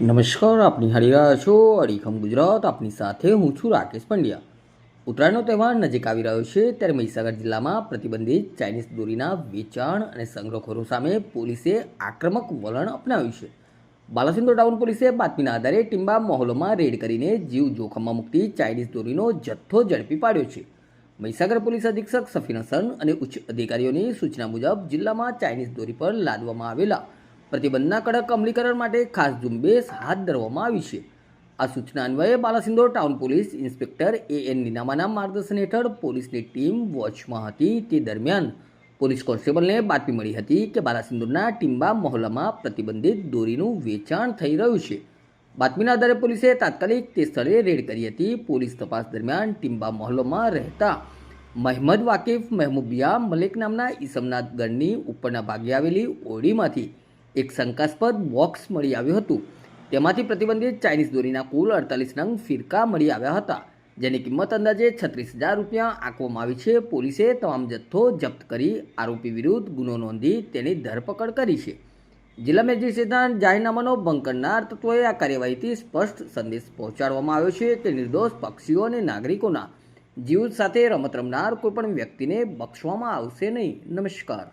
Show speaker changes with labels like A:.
A: નમસ્કાર, આપની હારી રહ્યા છો અડીખમ ગુજરાત, આપની સાથે હું છું રાકેશ પંડ્યા. ઉત્તરાયણનો તહેવાર નજીક આવી રહ્યો છે ત્યારે મહીસાગર જિલ્લામાં પ્રતિબંધિત ચાઇનીઝ દોરીના વેચાણ અને સંગ્રહખોરો સામે પોલીસે આક્રમક વલણ અપનાવ્યું છે. બાલાસિંદો ટાઉન પોલીસે બાતમીના આધારે ટીમ્બા મહોલોમાં રેડ કરીને જીવ જોખમમાં મૂકતી ચાઇનીઝ દોરીનો જથ્થો ઝડપી પાડ્યો છે. મહીસાગર પોલીસ અધિક્ષક સફીન હસન અને ઉચ્ચ અધિકારીઓની સૂચના મુજબ જિલ્લામાં ચાઇનીઝ દોરી પર લાદવામાં આવેલા પ્રતિબંધના કડક અમલીકરણ માટે ખાસ ઝુંબેશ હાથ ધરવામાં આવી છે. આ સૂચના અન્વયે Balasinor town police inspector A N નીનામાના માર્ગદર્શન હેઠળ પોલીસની ટીમ વોચમાં હતી. તે દરમિયાન પોલીસ કોન્સ્ટેબલને બાતમી મળી હતી કે બાલાસિંદોરના ટીમ્બા મહોલ્લામાં પ્રતિબંધિત દોરીનું વેચાણ થઈ રહ્યું છે. બાતમીના આધારે પોલીસે તાત્કાલિક તે સ્થળે રેડ કરી હતી. પોલીસ તપાસ દરમિયાન ટીમ્બા મહોલ્લામાં રહેતા મહેમદ વાકીફ મહેમુબિયા મલિક નામના ઈસમનાથ ગઢની ઉપરના ભાગે આવેલી ઓરડીમાંથી એક શંકાસ્પદ બોક્સ મળી આવ્યું હતું. તેમાંથી પ્રતિબંધિત ચાઇનીઝ દોરીના કુલ અડતાલીસ નંગ ફિરકા મળી આવ્યા હતા, જેની કિંમત અંદાજે છત્રીસ હજાર રૂપિયા આંકવામાં આવી છે. પોલીસે તમામ જથ્થો જપ્ત કરી આરોપી વિરુદ્ધ ગુનો નોંધી તેની ધરપકડ કરી છે. જિલ્લા મેજિસ્ટ્રેટના જાહેરનામાનો ભંગ કરનાર તત્વોએ આ કાર્યવાહીથી સ્પષ્ટ સંદેશ પહોંચાડવામાં આવ્યો છે કે નિર્દોષ પક્ષીઓ અને નાગરિકોના જીવ સાથે રમત રમનાર કોઈપણ વ્યક્તિને બક્ષવામાં આવશે નહીં. નમસ્કાર.